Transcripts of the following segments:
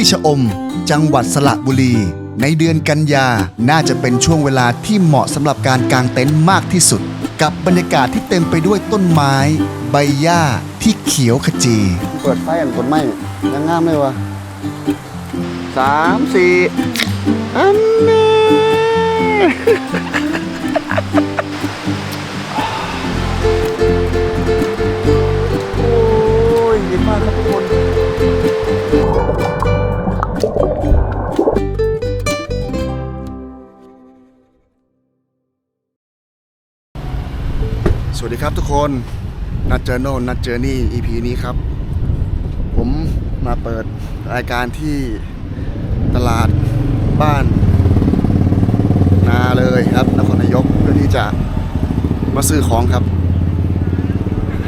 ที่ชะอม จังหวัดสระบุรี ในเดือนกันยาน่าจะเป็นช่วงเวลาที่เหมาะสำหรับการกางเต็นท์มากที่สุด กับบรรยากาศที่เต็มไปด้วยต้นไม้ ใบหญ้าที่เขียวขจี เปิดไฟอันคนไหมยังงามเลยวะสามสี่อันนี้ ครับทุกคนนัดเจอโน่นัดเจอนี่ EP นี้ครับ ผมมาเปิดรายการที่ตลาดบ้าน นาเลยครับนครนายกเพื่อที่จะมาซื้อของครับ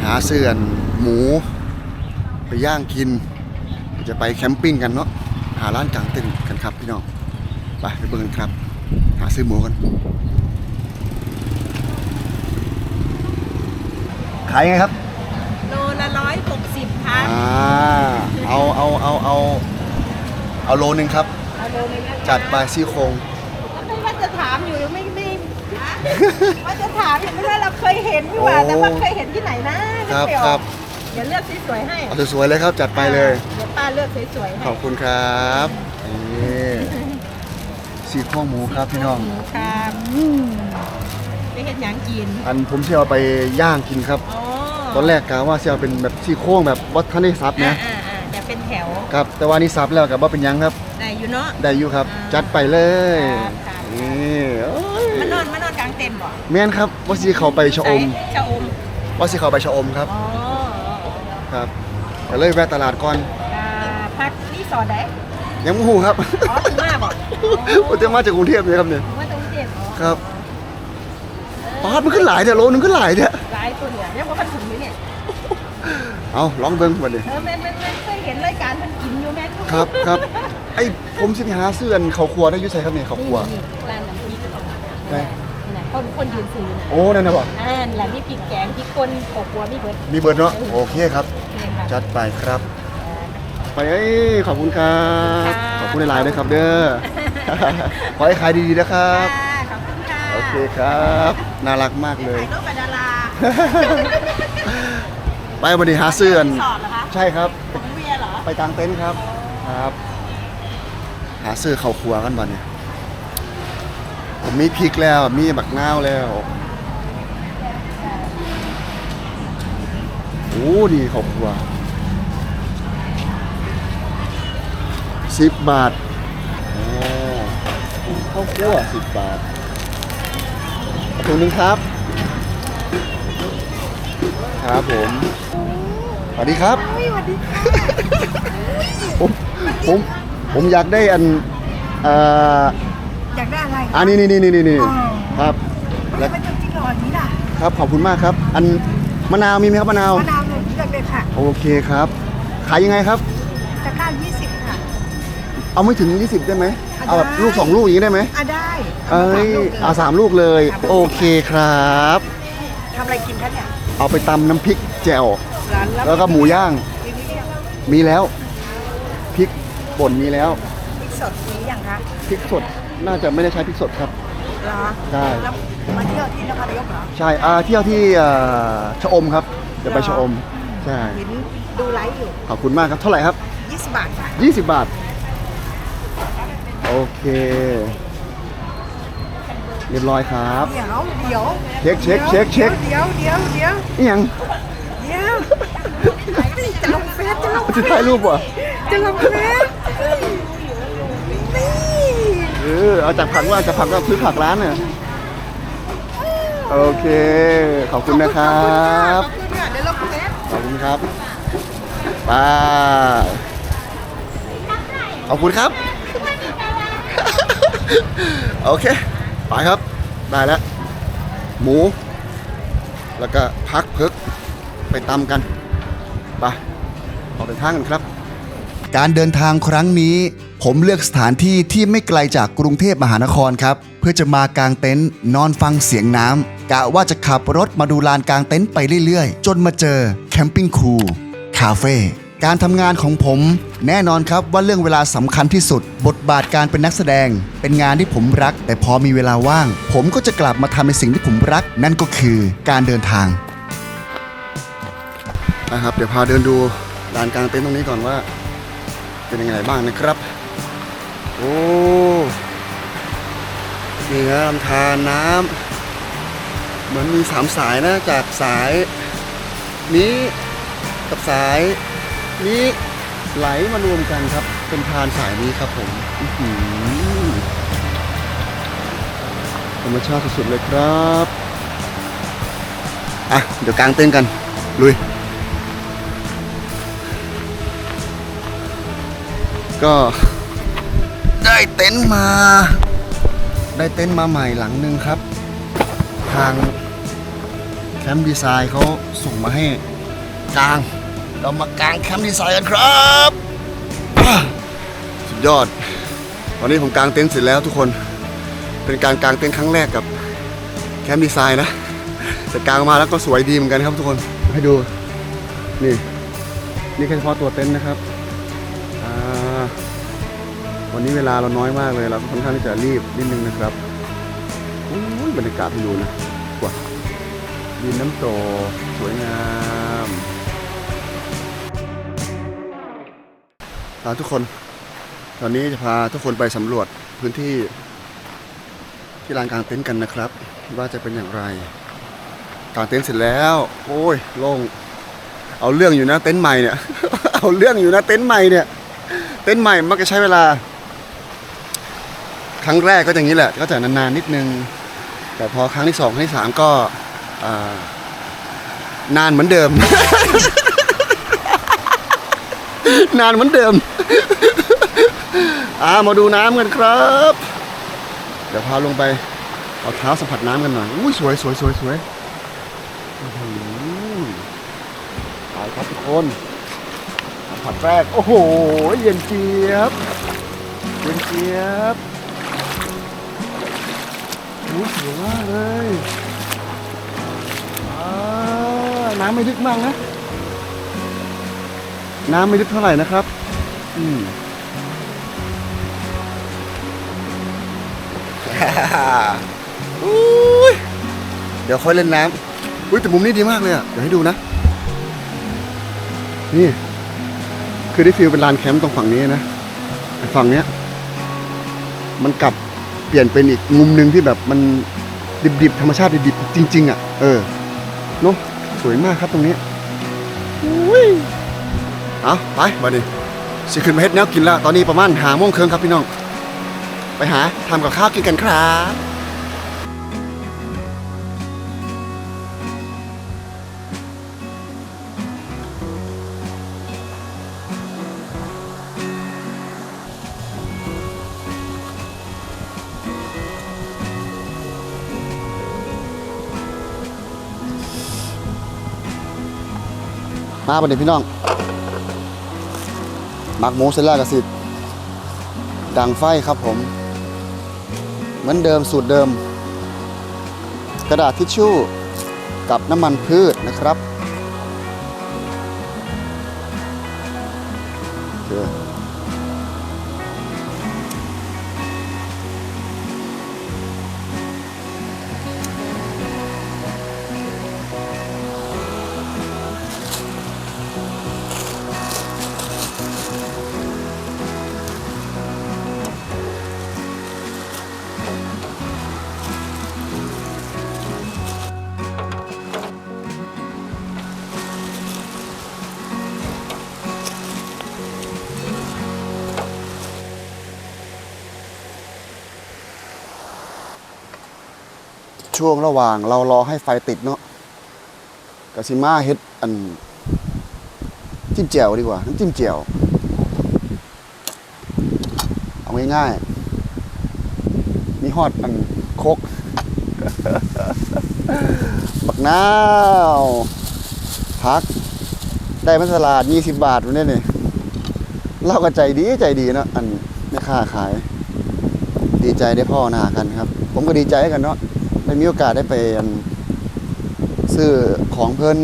หาเสื่อนหมู ไปย่างกิน จะไปแคมปิ้งกันเนาะหาร้านกลางเต็นท์กันครับพี่น้องไปไปเบิ่งกันครับ หาซื้อหมูกัน ขายยังไงครับ โลละร้อยหกสิบค่ะอ่า เอาเอาเอาเอาเอาโลนึงครับ เอาโลนึงนะคะจัดไปซี่โครงไม่ว่าจะถามอยู่หรือไม่ไม่ว่าจะถามอยู่ไม่ว่าเราเคยเห็นพี่หว่าโอ้แต่ว่าเคยเห็นที่ไหนนะครับนึกไม่อครัอบกเดี๋ยวเลือกสวยๆให้เอาสวยๆเลยครับ จัดไปเลย เดี๋ยวป้าเลือกสวยๆให้ขอบคุณครับนี่ซี่โครงหมูครับพี่น้อง ครับไป เห็นหยังกินอันผมเชื่อเอาไปย่างกินครับ อ๋อตอนแรกกะว่าเชื่อเป็นแบบซี่โครงแบบวัดท่านได้ซับอ่านะอ่าอ่าเดี๋ยวเป็นแถวครับแต่ว่านี่ซับแล้วกับว่าเป็นหยังครับ ได้อยู่เนาะ ได้อยู่ครับ อ่าจัดไปเลยครับครับ นี่โอ้ยมานอนมานอนกลางเต็นท์บ่แม่นครับว่าสิเขาไปชะอม ใส่ชะอมว่าสิเขาไปชะอมครับอ๋อครับก็เลยแวะตลาดก่อนอ่าพักรีสอร์ทไหนยังไม่หูครับ อ๋อถึงมาบ่ผมจะมาจากกรุงเทพเลยครับเนี่ย ว่าตรงเจ็บอ๋อครับ ปาดมันขึ้นหลายเนี่ยโลนึงขึ้นหลายเนี่ยร้ายตัวเนี่ยยังว่ามันถึงอยู่เนี่ยเอาลองเบิ้งมาดิเออแม่นแม่นแม่นเคยเห็นรายการมันกินอยู่แม่นครับครับไอ้ผมสิไปหาเสื้ออันเขาครัวได้อยุ่ใส่ครับเนี่ยเขาครัว นี่ร้านน้ำพริกไหนน่ะคนคนยืนซื้อนะโอ้นั่นนะบอกอ่าร้านนี้พริกแกงพริกคนขอบครัวมีเบิดมีเบิร์ดเนาะโอเคครับ นี่ค่ะจัดไปครับไปเอ้ยขอบคุณครับค่ะขอบคุณในไลน์ด้วยครับเด้อ ขอให้ขายดีๆนะครับ ค่ะ เคครับ น่ารักมากเลย ถ่ายรูปกับดาราไปวันนี้หาเสื้ออันสอดเหรอคะใช่ครับ ของเวียเหรอ ไปกลางเต็นท์ครับ ครับ หาซื้อข้าวครัวกันบ่เนี่ยผมมีพริกแล้ว มีบักนาวแล้วโอ้ดีข้าวครัวสิบบาทโอ้ข้าวคั่วสิบบาทเอา ถุงหนึงครับ ครับผม สวัสดีครับ ผม ผม ผมอยากได้อันเอ่ออยากได้อะไรอันนี้นี่นี่นี่นี่อ๋อครับ แล้แล้ววเป็นจริงๆหรออันนี้ล่ะครับ ขอบคุณมากครับ อันมะนาวมีไหมครับมะนาว มะนาวหนึ่งเลือกเลยค่ะโอเคครับ ขายยังไงครับ ตะกร้า20 ค่ะ เอาไม่ถึง 20 ได้ไหมอะเอาแบบได้ลูก2ลูกอย่างนี้ได้ไหม อะได้ เอ้ยเอาสามลูกเลย โอเคครับ ทำอะไรกินคะเนี่ยเอาไปตำน้ำพริกแจ่วร้านรับแล้วก็หมูย่าง มีพริกยังมีแล้วพริกป่นมีแล้วพริกสดมีอย่างคะพริกสดน่าจะไม่ได้ใช้พริกสดครับ เหรอใช่ แล้วมาเที่ยวที่นครนายกเหรอใช่อ่าเที่ยวที่เอ่อชะอมครับเดี๋ยวไปชะอมใช่เห็นดูไลฟ์อยู่ ขอบคุณมากครับเท่าไหร่ครับ 20 บาทค่ะ 20 บาท โอเค เรียบร้อยครับเดี๋ยวเดี๋ยวเช็คเช็คเช็คเช็คเดี๋ยวเดี๋ยวเดี๋ยวนี่ยังเดี๋ยวจะลงเฟซจะลงจะถ่ายรูปวะจะลงเฟซนี่เออเอาจากผักว่าจากผักว่าซื้อผักร้านเนี่ยโอเค ขอบคุณนะครับขอบคุณค่ะเดี๋ยวลงเฟซขอบคุณครับไปขอบคุณครับ โอเค ไปครับ ได้แล้ว หมู แล้วก็พักเพิกไปตำกันไปออกเดินทางกันครับ การเดินทางครั้งนี้ ผมเลือกสถานที่ที่ไม่ไกลจากกรุงเทพมหานครครับ เพื่อจะมากางเต็นท์นอนฟังเสียงน้ำกะว่าจะขับรถมาดูลานกางเต็นท์ไปเรื่อยๆ จนมาเจอแคมปิ้งคูลคาเฟ่การทำงานของผม แน่นอนครับว่าเรื่องเวลาสำคัญที่สุด บทบาทการเป็นนักแสดง เป็นงานที่ผมรัก แต่พอมีเวลาว่าง ผมก็จะกลับมาทำในสิ่งที่ผมรัก นั่นก็คือการเดินทางนะครับ เดี๋ยวพาเดินดูลานกลางเต็นท์ตรงนี้ก่อนว่า เป็นยังไงบ้างนะครับ โอ้นี่นะลำธารน้ำเหมือนมีสามสายนะจากสายนี้กับสายนี้ ไหลมารวมกันครับ เป็นทานสายนี้ครับผมธรรมชาติสุดๆเลยครับ อะ เดี๋ยวกางเต้นกัน ลุย ก็ได้เต็นท์มา ได้เต็นท์มาใหม่หลังหนึ่งครับ ทางแคมป์ดีไซน์เขาส่งมาให้กาง เรามากางแคมป์ดีไซน์กันครับสุดยอด วันนี้ผมกางเต็นท์เสร็จแล้วทุกคน เป็นการกางเต็นท์ครั้งแรกกับแคมป์ดีไซน์นะแต่กางมาแล้วก็สวยดีเหมือนกันครับทุกคน ให้ดู นี่ นี่แค่เฉพาะตัวเต็นท์นะครับ วันนี้เวลาเราน้อยมากเลย เราก็ค่อนข้างที่จะรีบนิดนึงนะครับบรรยากาศที่ดูนะกว่าดินน้ำโตสวย เอาทุกคน ตอนนี้จะพาทุกคนไปสำรวจพื้นที่ที่ลานกลางเต็นท์กันนะครับ ว่าจะเป็นอย่างไรกางเต็นท์เสร็จแล้ว โอ้ยโล่งเอาเรื่องอยู่นะเต็นท์ใหม่เนี่ย เอาเรื่องอยู่นะเต็นท์ใหม่เนี่ย เต็นท์ใหม่มักจะใช้เวลา ครั้งแรกก็อย่างนี้แหละ ก็จะนานๆนิดนึง แต่พอครั้งที่สองครั้งที่สามก็นานเหมือนเดิม นานเหมือนเดิม อ่ามาดูน้ำกันครับ เดี๋ยวพาลงไป เอาเท้าสัมผัสน้ำกันหน่อยอุ้ยสวยสวยสวยสวยไปครับทุกคนสัมผัสแรก โอ้โห เย็นเจี๊ยบ เย็นเจี๊ยบโอ้ยสวยมากเลยน้ำไม่ลึกมากนะ น้ำไม่ลึกเท่าไหร่นะครับ อืมอุ้ยเดี๋ยวค่อยเล่นน้ำอุ้ยแต่มุมนี้ดีมากเลยอะ เดี๋ยวให้ดูนะ นี่ คือได้ฟีลเป็นลานแคมป์ตรงฝั่งนี้นะแต่ฝั่งเนี้ย มันกลับเปลี่ยนเป็นอีกมุมหนึ่งที่แบบมันดิบๆ ธรรมชาติดิบๆ จริง ๆ อะ เออเนอะสวยมากครับตรงนี้อุ้ยเอาไป มาดิ สิขึ้นมาเฮ็ดแนวกินแล้ว ตอนนี้ประมาณหาโมงครึ่งครับพี่น้อง ไปหาทำกับข้าวกินกันครับมาบันนี้พี่น้อง มักหมูเสร็จแล้วกสิดังไฟครับผม เหมือนเดิมสูตรเดิม กระดาษทิชชู่กับน้ำมันพืชนะครับ ช่วงระหว่างเรารอให้ไฟติดเนาะกสิมาเฮ็ดอัน จิ้มแจ่วดีกว่าน้ำจิ้มแจ่วเอาง่ายๆมีฮอดอันโคกบักนาวพัก ได้มาตลาด 20 บาทวันนี้นี่เราก็ใจดีใจดีเนาะอันแม่ค้าขาย ดีใจได้พ่อหน้ากันครับ ผมก็ดีใจกันเนาะ ได้มีโอกาสได้ไปซื้อของเพิ่น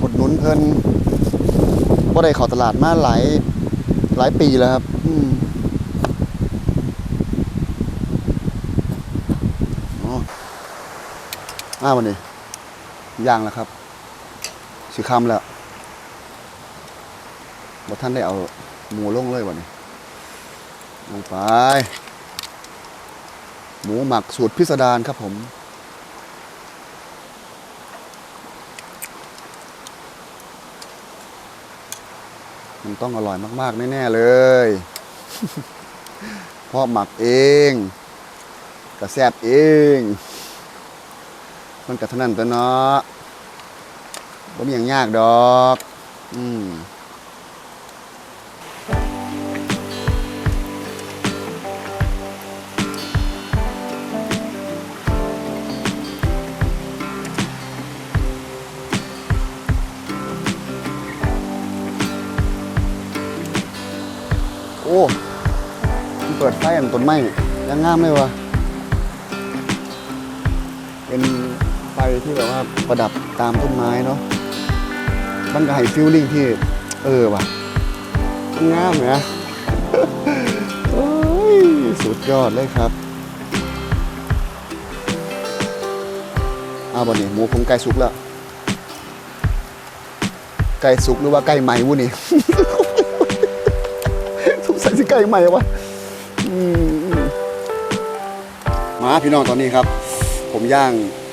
อุดหนุนเพิ่นบ่ได้เข้าตลาดมาหลายหลายปีแล้วครับอืมอ๋ออ้าววันนี้ย่างแล้วครับสีคำแล้วบ่ท่านได้เอาหมูลงเลยวันนี้ลงไป หมูหมักสูตรพิสดารครับผม มันต้องอร่อยมากๆแน่ๆเลย เพราะหมักเองกระแซบเอง มันกระทนั้นตัวเนาะบ่มีอย่างยากดอก อืม ปิดไฟอันต้นไม้ยังงามเลยวะเป็นไฟที่แบบว่าประดับตามต้นไม้เนาะมันก็ให้ฟิลลิ่งที่ เออว่ะงามไหมโอ้ยสุดยอดเลยครับเอาบ่เนี่ยหมูผมไก่สุกแล้ว ไก่สุกหรือว่าไก่ไหมวุนี่สงสัยสิไก่ใหม่วะ มาพี่น้องตอนนี้ครับ ผมย่าง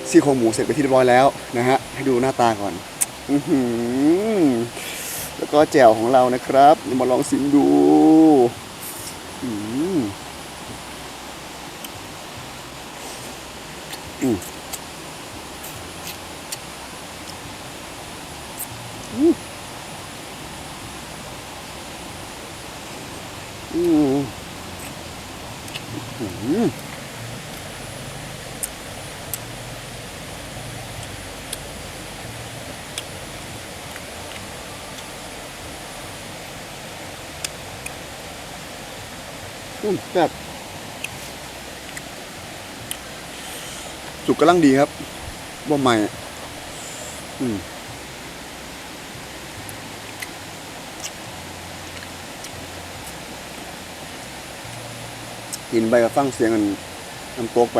ซี่โครงหมูเสร็จไปที่เรียบร้อยแล้วนะฮะให้ดูหน้าตาก่อนอแล้วก็แจ่วของเรานะครับมาลองชิมดูอืมอืมอืมอืมอืม อืมแบบสุกกำลังดีครับว่าใหม่อืมกินไปกับฟังเสียงอันน้ำโป๊กไป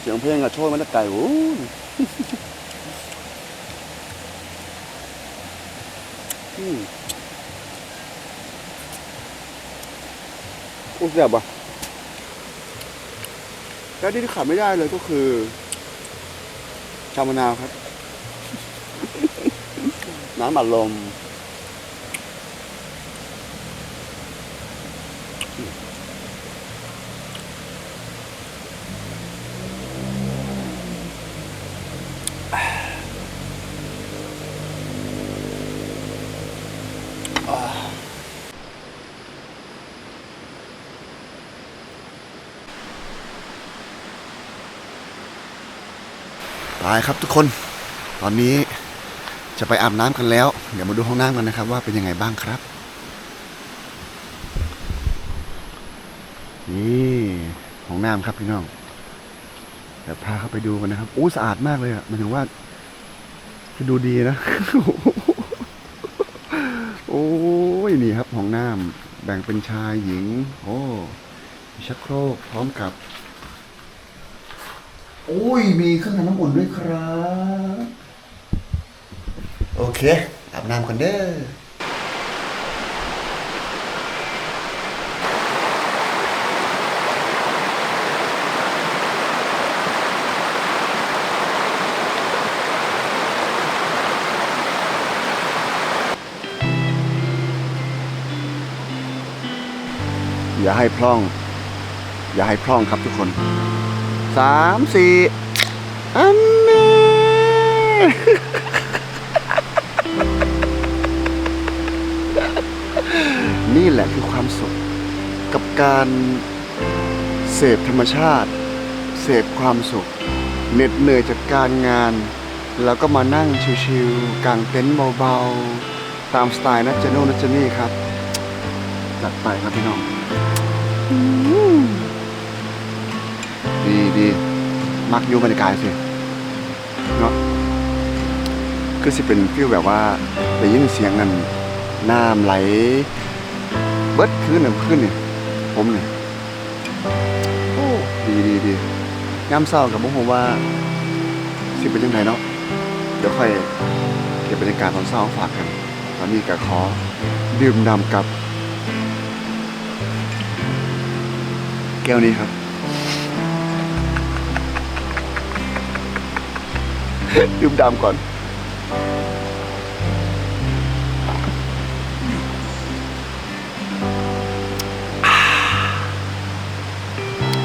เสียงเพลงอะโชยมันจะไก่โอ้ อุ้ยแบบอะแล้วที่ขาดไม่ได้เลยก็คือ ชามะนาวครับ น้ำอัดลม ตายครับทุกคน ตอนนี้จะไปอาบน้ำกันแล้ว เดี๋ยวมาดูห้องน้ำกันนะครับว่าเป็นยังไงบ้างครับ นี่ห้องน้ำครับพี่น้องเดี๋ยวพาเข้าไปดูกันนะครับอู้สะอาดมากเลยอะมายถึงว่าคือดูดีนะ โอ้ยนี่ครับห้องน้ำแบ่งเป็นชายหญิง โอ้ชักโครกพร้อมกับ โอ้ย มีเครื่องทำน้ำอุ่นด้วยครับ โอเค อาบน้ำกันเด้ออย่าให้พร่อง อย่าให้พร่องครับทุกคน สามสี่อันนี้นี่แหละคือความสุข กับการเสพธรรมชาติ เสพความสุขเหน็ดเหนื่อยจากการงาน แล้วก็มานั่งชิวๆกางเต็นท์เบาๆ ตามสไตล์นัจเจโน่นัจเจนี่ครับ จัดไปครับพี่น้อง มักอยู่บรรยากาศสิเนาะคือสิเป็นฟิลแบบว่าได้ยินเสียงกันน้ำไหล เบิดคืนน่ะคืนนี่ผมนี่โอ้ดีดีดียามเศร้ากับผมว่า สิเป็นยังไงเนาะเดี๋ยวค่อยเก็บบรรยากาศตอนเศร้าฝากกันตอนนี้ก็ขอดื่มดำกับ แก้วนี้ครับ ดื่มดำก่อน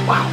ว้าว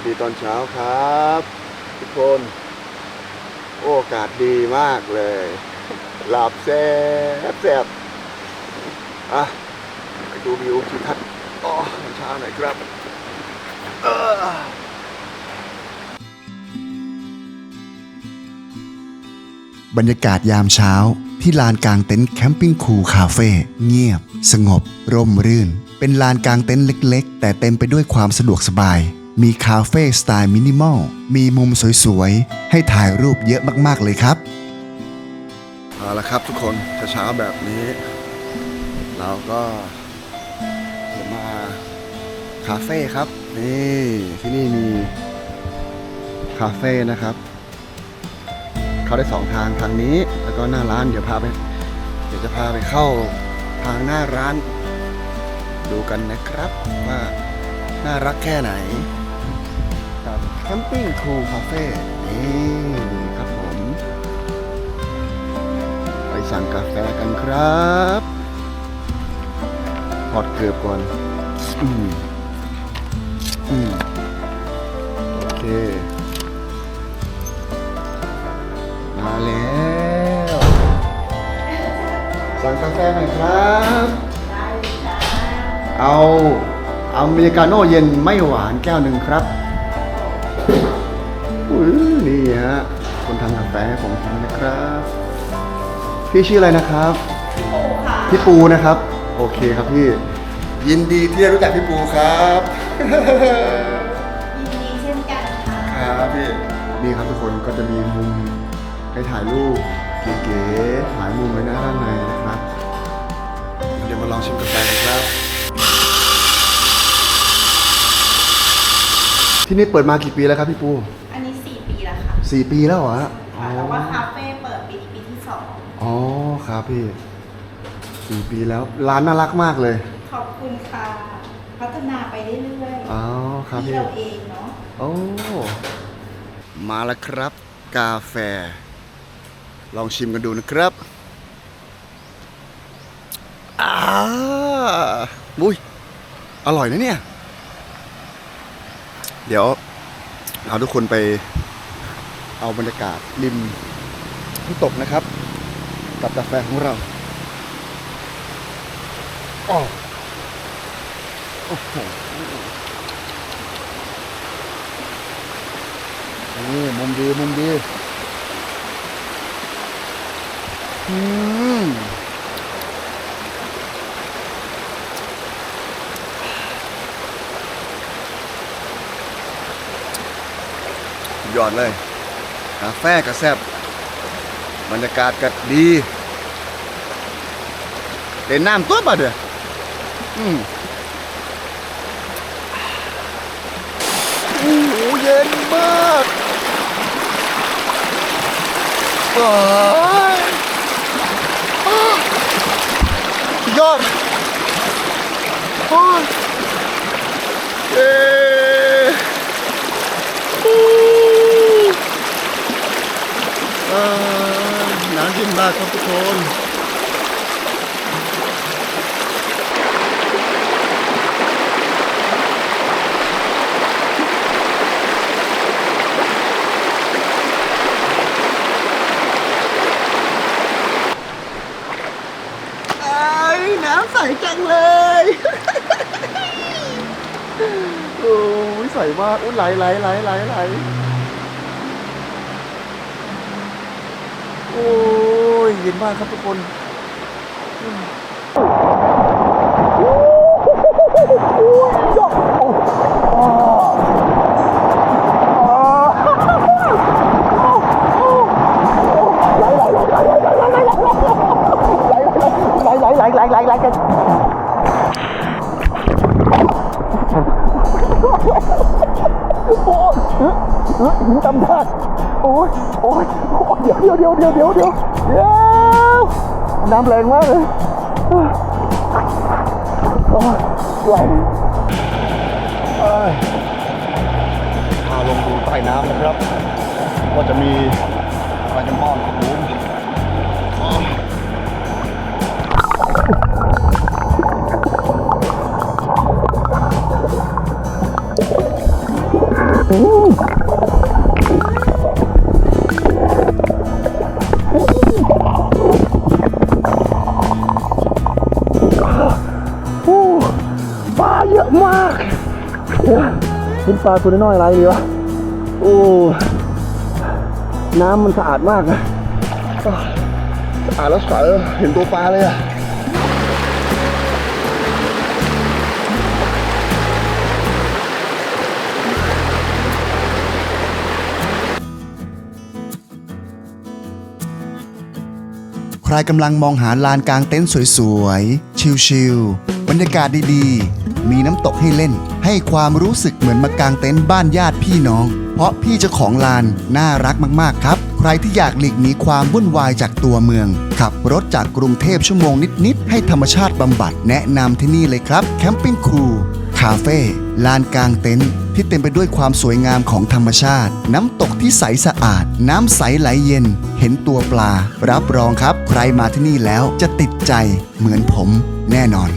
วัสดีตอนเช้าครับ ทุกคน โอกาศดีมากเลย หลับแซ่บแซ่บอะไปดูวิวทิวทัศน์อ๋อเช้าหน่อยครับเออบรรยากาศยามเช้า ที่ลานกลางเต็นท์แคมปิ้งคูลคาเฟ่เงียบ สงบ ร่มรื่น เป็นลานกลางเต็นท์เล็ก ๆ แต่เต็มไปด้วยความสะดวกสบาย มีคาเฟ่สไตล์มินิมอล มีมุมสวยๆ ให้ถ่ายรูปเยอะมากๆเลยครับ เอาละครับทุกคนเช้าๆแบบนี้ เราก็จะมาคาเฟ่ครับ นี่ที่นี่มีคาเฟ่นะครับ เข้าได้สองทางทางนี้ แล้วก็หน้าร้านเดี๋ยวพาไป เดี๋ยวจะพาไปเข้าทางหน้าร้าน ดูกันนะครับว่าน่ารักแค่ไหน แคมปิ้งคูลคาเฟ่นี่ครับผม ไปสั่งกาแฟกันครับถอดเกือบก่อน อืมอืมโอเค มาแล้ว สั่งกาแฟหน่อยครับ เอาเอาเมริกาโน่เย็นไม่หวานแก้วหนึ่งครับ นี่ฮะคนทำกาแฟให้ผมกินนะครับ พี่ชื่ออะไรนะครับพี่ปูนะครับ โอเคครับพี่ ยินดีที่ได้รู้จักพี่ปูครับ ยินดีเช่นกันค่ะครับพี่นี่ครับทุกคนก็จะมีมุมให้ถ่ายรูปเก๋ๆหลายมุมเลยนะด้านในนะครับ เดี๋ยวมาลองชิมกาแฟกันครับ ที่นี่เปิดมากี่ปีแล้วครับพี่ปูอันนี้ 4 ปีแล้วค่ะสี่ปีแล้วเหรอฮะค่ะแต่ว่าคาเฟ่เปิดปีนี้ปีที่สองอ๋อครับพี่สี่ปีแล้วร้านน่ารักมากเลยขอบคุณค่ะ พัฒนาไปเรื่อยอ๋อครับๆที่พี่ เราเองเนาะ โอ้ มาแล้วครับ กาแฟ ลองชิมกันดูนะครับอ่าบุ้ยอร่อยนะเนี่ย เดี๋ยวเอาทุกคนไปเอาบรรยากาศริมน้ำตกนะครับ กับกาแฟของเราอ้อโอ้โหนี่มุมดีมุมดีอืม ยอดเลย กาแฟกระแซบบรรยากาศก็ดีเล่นน้ำตัวปะเด้ออืมโอ้โหเย็นมากโอ้ยอ้าวยอดโอ้ย มากครับทุกคนไอ้น้ำใสจังเลย โอ้ยใสมาก อุ้ยไหลไหลไหลไหลไหลโอ้ ย็นมากครับทุกคนไหลไหลไหลกันโอ้ยหินตำธาตุโอ้ยโอ้ยเดี๋ยวเดี๋ยวเดี๋ยวเดี๋ยวเดี๋ยว น้ำแรงมากเลยโอ้ยไหลพาลงดูใต้น้ำนะครับ ก็จะมีอะไรกันบ้อง เป็นปลาตัวน้อยอะไรดีวะ โอ้ น้ำมันสะอาดมากนะอ้าวสะอาดแล้วใสเห็นตัวปลาเลยอะใครกำลังมองหาลานกลางเต็นท์สวยๆ ชิลๆ บรรยากาศดีๆ มีน้ำตกให้เล่น ให้ความรู้สึกเหมือนมากางเต็นท์บ้านญาติพี่น้อง เพราะพี่เจ้าของลานน่ารักมากๆครับ ใครที่อยากหลีกหนีความวุ่นวายจากตัวเมือง ขับรถจากกรุงเทพชั่วโมงนิดๆ ให้ธรรมชาติบำบัดแนะนำที่นี่เลยครับแคมปิ้งครูคาเฟ่ลานกลางเต็นท์ที่เต็มไปด้วยความสวยงามของธรรมชาติ น้ำตกที่ใสสะอาด น้ำใสไหลเย็น เห็นตัวปลา รับรองครับ ใครมาที่นี่แล้วจะติดใจเหมือนผมแน่นอน